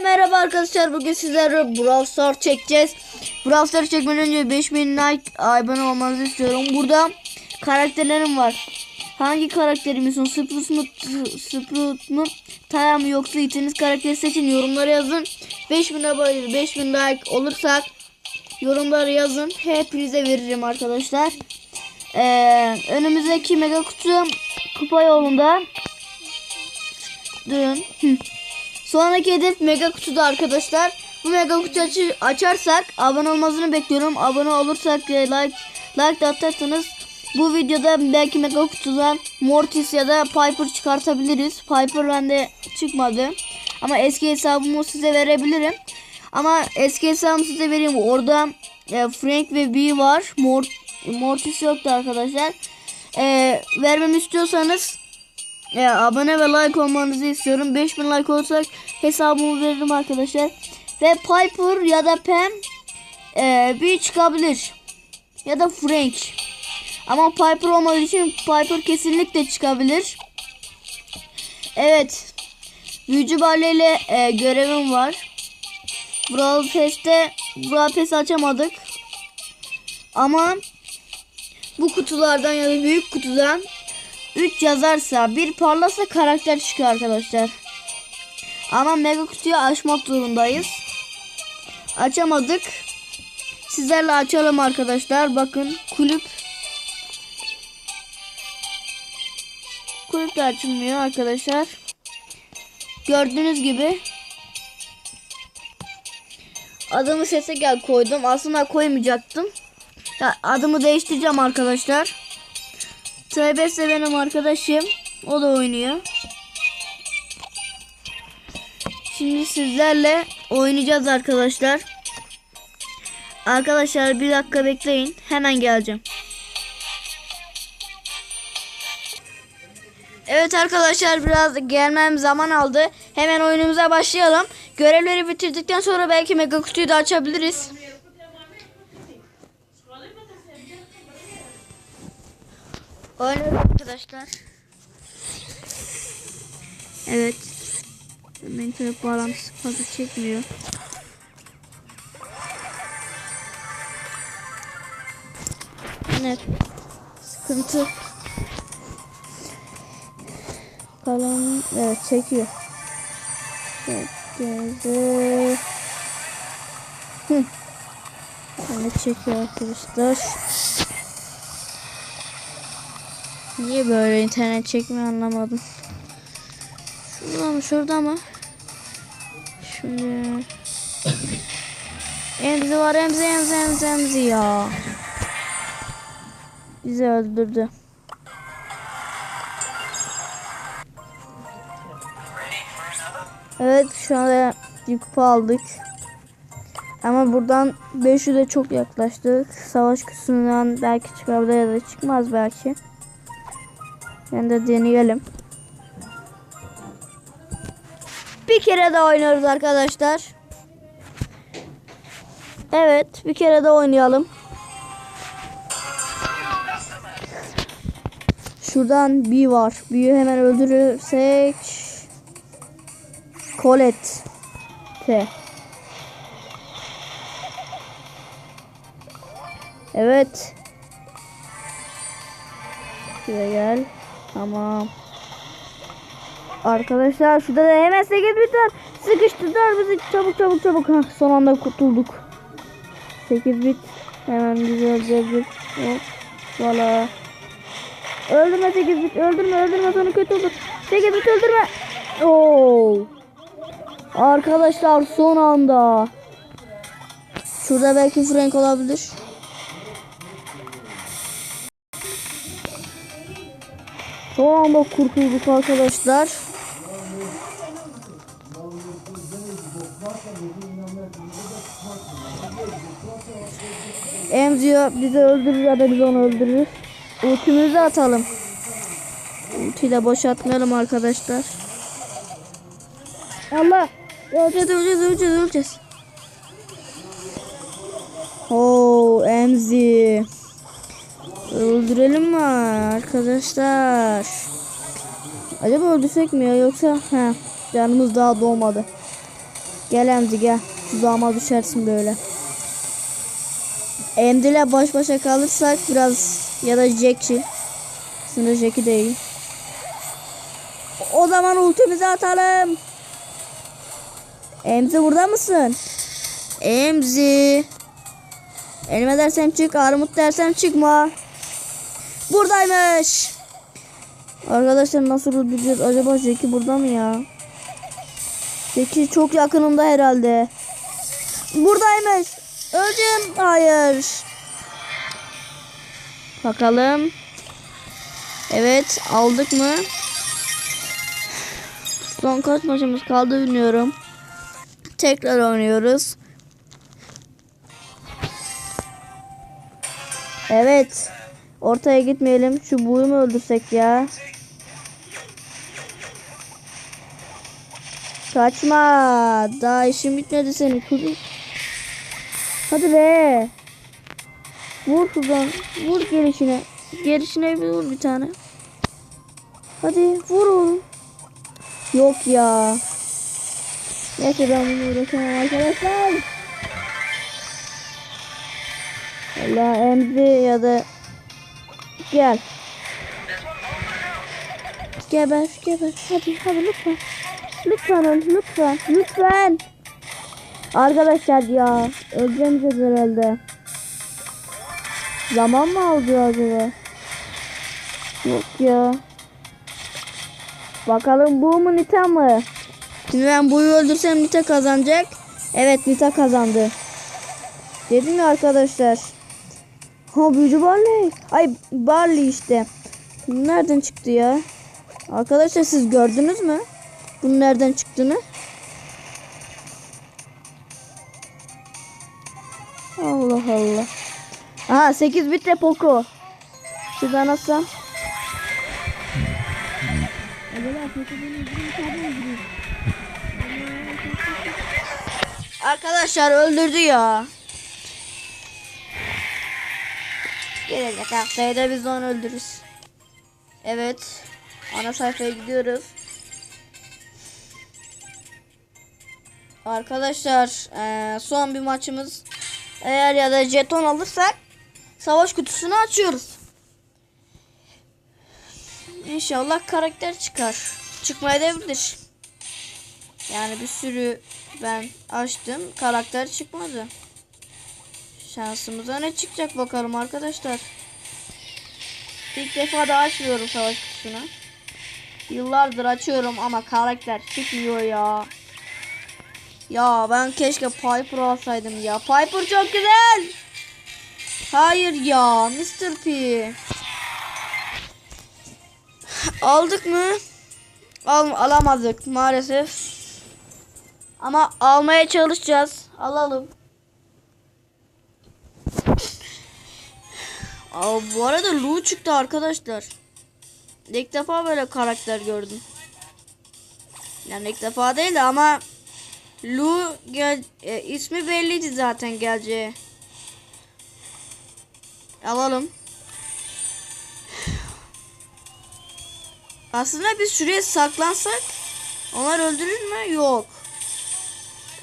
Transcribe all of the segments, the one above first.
Merhaba arkadaşlar bugün sizlere Brawl Stars çekeceğiz. Brawl Stars çekmeden önce 5000 like abone olmanızı istiyorum. Burada karakterlerim var. Hangi karakterimiz son? Sprout mu? Sprout mu? Taya mı yoksa itiniz karakteri seçin yorumlara yazın. 5000 abone 5000 like olursak yorumlara yazın. Hepinize veririm arkadaşlar. Ee, önümüzdeki mega kutu kupa yolunda. Durun. Sonraki hedef mega kutuda arkadaşlar. Bu mega kutu açı- açarsak abone olmasını bekliyorum. Abone olursak e, like like de atarsanız bu videoda belki mega kutudan Mortis ya da Piper çıkartabiliriz. Piper bende çıkmadı. Ama eski hesabımı size verebilirim. Ama eski hesabımı size vereyim. Orada e, Frank ve B var. Mort Mortis yoktu arkadaşlar. E, vermemi istiyorsanız e, abone ve like olmanızı istiyorum. 5000 like olursak hesabımı veririm arkadaşlar. Ve Piper ya da Pam e, bir çıkabilir. Ya da Frank. Ama Piper olmadığı için Piper kesinlikle çıkabilir. Evet. Büyücü Barley ile e, görevim var. Brawl Pass'te Brawl Pass açamadık. Ama bu kutulardan ya da büyük kutudan 3 yazarsa bir parlasa karakter çıkıyor arkadaşlar. Ama mega kutuyu açmak zorundayız. Açamadık. Sizlerle açalım arkadaşlar. Bakın kulüp. Kulüp de açılmıyor arkadaşlar. Gördüğünüz gibi. Adımı sese gel koydum. Aslında koymayacaktım. Ya, adımı değiştireceğim arkadaşlar. TBS benim arkadaşım. O da oynuyor. Şimdi sizlerle oynayacağız arkadaşlar. Arkadaşlar bir dakika bekleyin. Hemen geleceğim. Evet arkadaşlar biraz gelmem zaman aldı. Hemen oyunumuza başlayalım. Görevleri bitirdikten sonra belki mega kutuyu da açabiliriz. Oynuyoruz arkadaşlar. Evet. Minecraft bağlantısı fazla çekmiyor. Evet. Sıkıntı. Kalan evet çekiyor. Evet, gözü. Hı. Evet çekiyor arkadaşlar. Niye böyle internet çekmiyor anlamadım. Şurada mı şurada mı? Şimdi Emzi var emzi emzi emzi emzi ya. Bizi öldürdü. Evet şu anda bir aldık. Ama buradan 500'e çok yaklaştık. Savaş kutusundan belki çıkabilir ya da çıkmaz belki. Yani de deneyelim. Bir kere de oynuyoruz arkadaşlar. Evet bir kere de oynayalım. Şuradan bir var. Büyü hemen öldürürsek. Colette. T. Evet. Şuraya gel. Tamam. Arkadaşlar şurada da hemen 8 bit var. Sıkıştırdılar bizi. Çabuk çabuk çabuk. Hah, son anda kurtulduk. 8 bit. Hemen güzelce bir. Hop. Valla. Öldürme 8 bit. Öldürme öldürme sonra kötü olur. 8 bit öldürme. Oo. Arkadaşlar son anda. Şurada belki Frank olabilir. Son anda kurtulduk arkadaşlar. Emziyor bizi öldürür ya da biz onu öldürürüz. Ultimizi atalım. Ultiyle boşaltmayalım arkadaşlar. Allah! Öleceğiz öleceğiz öleceğiz öleceğiz. Oo Emzi. Öldürelim mi arkadaşlar? Acaba öldürsek mi ya yoksa he canımız daha doğmadı. Gel Emzi gel. Tuzağıma düşersin böyle. Emzi ile baş başa kalırsak biraz ya da Jack'i. Sınır Jack'i değil. O zaman ultimizi atalım. Emzi burada mısın? Emzi. Elime dersen çık, armut dersen çıkma. Buradaymış. Arkadaşlar nasıl öldüreceğiz? Acaba Jackie burada mı ya? Jackie çok yakınımda herhalde. Buradaymış. Öldüm. Hayır. Bakalım. Evet aldık mı? Son kaç maçımız kaldı bilmiyorum. Tekrar oynuyoruz. Evet. Ortaya gitmeyelim. Şu buyu mu öldürsek ya? Kaçma. Daha işim bitmedi senin. Kuzu. Hadi be. Vur şuradan. Vur gelişine. Gelişine bir vur bir tane. Hadi vur oğlum. Yok ya. Neyse ben bunu uğraşamam arkadaşlar. Allah emzi ya da gel. Geber geber hadi hadi lütfen. Lütfen lütfen lütfen. Arkadaşlar ya öleceğimiz herhalde. Zaman mı aldı acaba? Yok ya. Bakalım bu mu Nita mı? Şimdi ben buyu öldürsem Nita kazanacak. Evet Nita kazandı. Dedim ya arkadaşlar. Ha büyücü Barley. Ay Barley işte. Nereden çıktı ya? Arkadaşlar siz gördünüz mü? Bunun nereden çıktığını? Allah Allah. Aha 8 bitle Poco. Şuradan atsam. Arkadaşlar öldürdü ya. Gelecek haftaya da biz onu öldürürüz. Evet. Ana sayfaya gidiyoruz. Arkadaşlar eee, son bir maçımız. Eğer ya da jeton alırsak savaş kutusunu açıyoruz. İnşallah karakter çıkar. Çıkmaya da bilir. Yani bir sürü ben açtım. Karakter çıkmadı. Şansımıza ne çıkacak bakalım arkadaşlar. İlk defa da açmıyorum savaş kutusunu. Yıllardır açıyorum ama karakter çıkmıyor ya. Ya ben keşke Piper alsaydım ya. Piper çok güzel. Hayır ya Mr. P. Aldık mı? Al, alamadık maalesef. Ama almaya çalışacağız. Alalım. Aa, bu arada Lu çıktı arkadaşlar. İlk defa böyle karakter gördüm. Yani ilk defa değil de ama Lu gel e, ismi belliydi zaten geleceği. Alalım. Aslında biz şuraya saklansak onlar öldürür mü? Yok.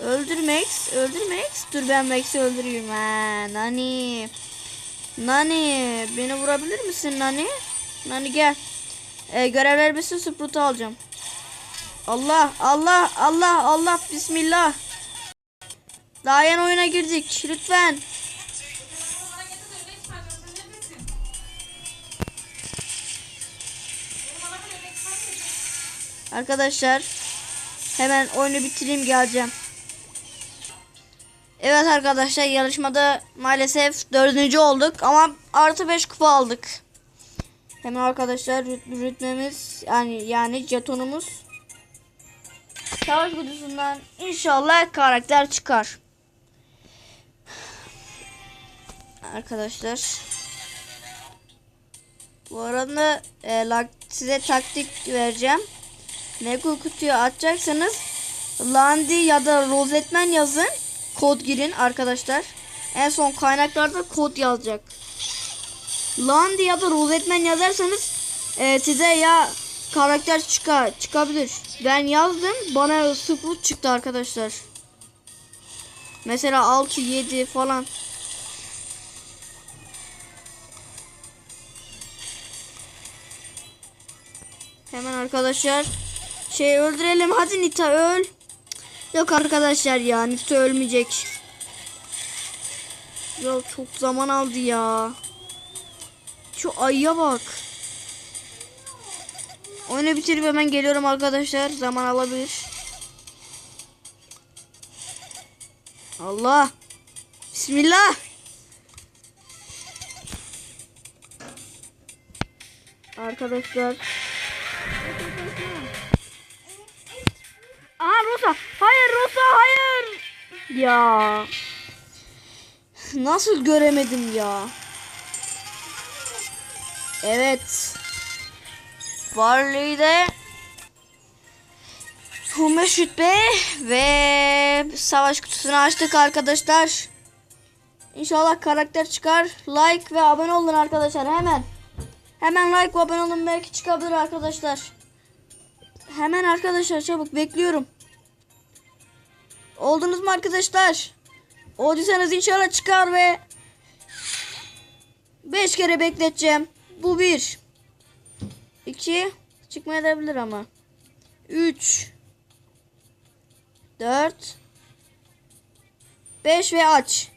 Öldür Max. Öldür Max. Dur ben Max'i öldüreyim. Ha, Nani. Nani. Beni vurabilir misin Nani? Nani gel. Ee, görev vermesin Sprout'u alacağım. Allah Allah Allah Allah Bismillah. Daha yeni oyuna girdik. Lütfen. Arkadaşlar hemen oyunu bitireyim geleceğim. Evet arkadaşlar yarışmada maalesef dördüncü olduk ama artı 5 kupa aldık. Hemen arkadaşlar rüt- rütbemiz yani yani jetonumuz savaş kutusundan inşallah karakter çıkar. Arkadaşlar bu arada e, size taktik vereceğim. Lego kutuyu açacaksanız Landi ya da Rozetmen yazın. Kod girin arkadaşlar. En son kaynaklarda kod yazacak. Landi ya da Rozetmen yazarsanız e, size ya karakter çıkar çıkabilir. Ben yazdım bana Sprout çıktı arkadaşlar. Mesela 6 7 falan. Hemen arkadaşlar şey öldürelim. Hadi Nita öl. Yok arkadaşlar ya Nita ölmeyecek. Ya çok zaman aldı ya. Şu ayıya bak. Oyunu bitirip hemen geliyorum arkadaşlar. Zaman alabilir. Allah. Bismillah. Arkadaşlar. Rosa. Hayır Rosa hayır. Ya. Nasıl göremedim ya. Evet. Barley'de Hume be ve savaş kutusunu açtık arkadaşlar. İnşallah karakter çıkar. Like ve abone olun arkadaşlar hemen. Hemen like ve abone olun belki çıkabilir arkadaşlar. Hemen arkadaşlar çabuk bekliyorum. Oldunuz mu arkadaşlar? Olduysanız inşallah çıkar ve 5 kere bekleteceğim. Bu bir. 2 çıkmayabilir ama. 3 4 5 ve aç.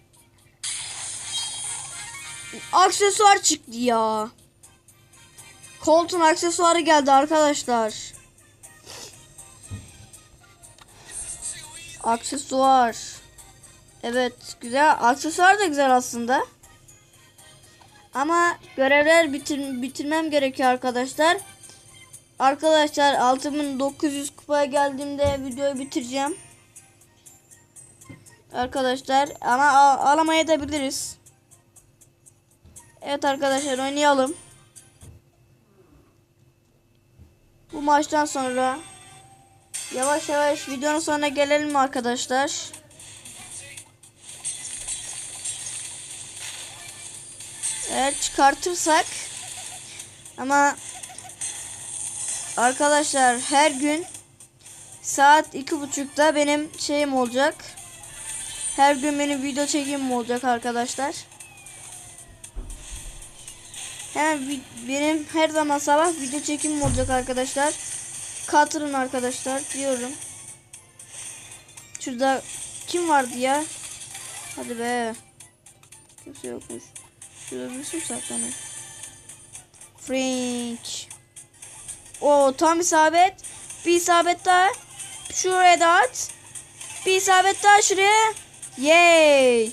Aksesuar çıktı ya. Colton aksesuarı geldi arkadaşlar. Aksesuar. Evet güzel. Aksesuar da güzel aslında. Ama görevler bitir bitirmem gerekiyor arkadaşlar. Arkadaşlar 6900 kupaya geldiğimde videoyu bitireceğim. Arkadaşlar ama al alamaya da biliriz. Evet arkadaşlar oynayalım. Bu maçtan sonra yavaş yavaş videonun sonuna gelelim mi arkadaşlar? Eğer çıkartırsak ama arkadaşlar her gün saat iki buçukta benim şeyim olacak. Her gün benim video çekimim olacak arkadaşlar. Hemen benim her zaman sabah video çekimim olacak arkadaşlar. Katılın arkadaşlar diyorum. Şurada kim vardı ya? Hadi be. Kimse yokmuş. Şurada bir sürü saklanıyor. Frank. O tam isabet. Bir isabet daha. Şuraya da at. Bir isabet daha şuraya. Yay.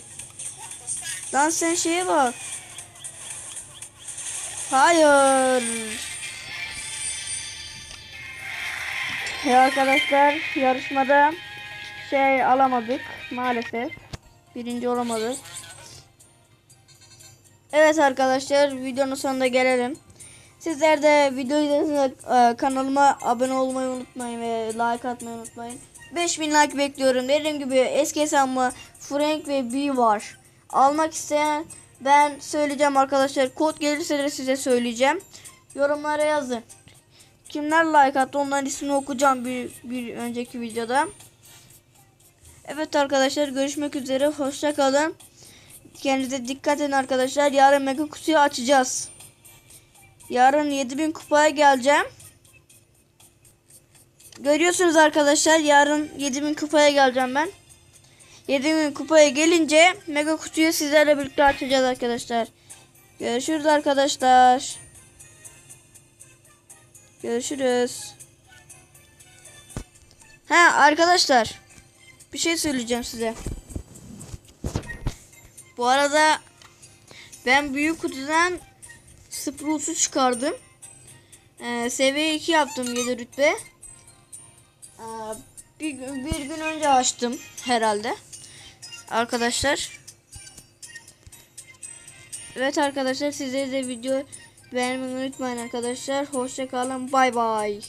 Lan sen şeye bak. Hayır. Ya arkadaşlar yarışmada şey alamadık maalesef. Birinci olamadık. Evet arkadaşlar videonun sonuna gelelim. Sizler de videoyu izlediğinizde kanalıma abone olmayı unutmayın ve like atmayı unutmayın. 5000 like bekliyorum. Dediğim gibi eski hesabımda Frank ve B var. Almak isteyen ben söyleyeceğim arkadaşlar. Kod gelirse de size söyleyeceğim. Yorumlara yazın. Kimler like attı onların ismini okuyacağım bir, bir önceki videoda. Evet arkadaşlar görüşmek üzere. Hoşça kalın. Kendinize dikkat edin arkadaşlar. Yarın mega kutuyu açacağız. Yarın 7000 kupaya geleceğim. Görüyorsunuz arkadaşlar yarın 7000 kupaya geleceğim ben. 7000 kupaya gelince mega kutuyu sizlerle birlikte açacağız arkadaşlar. Görüşürüz arkadaşlar. Görüşürüz. Ha arkadaşlar. Bir şey söyleyeceğim size. Bu arada ben büyük kutudan Spruce'u çıkardım. Ee, seviye 2 yaptım 7 rütbe. Ee, bir, gün- bir gün önce açtım herhalde. Arkadaşlar. Evet arkadaşlar size de video beğenmeyi unutmayın arkadaşlar. Hoşçakalın. Bay bay.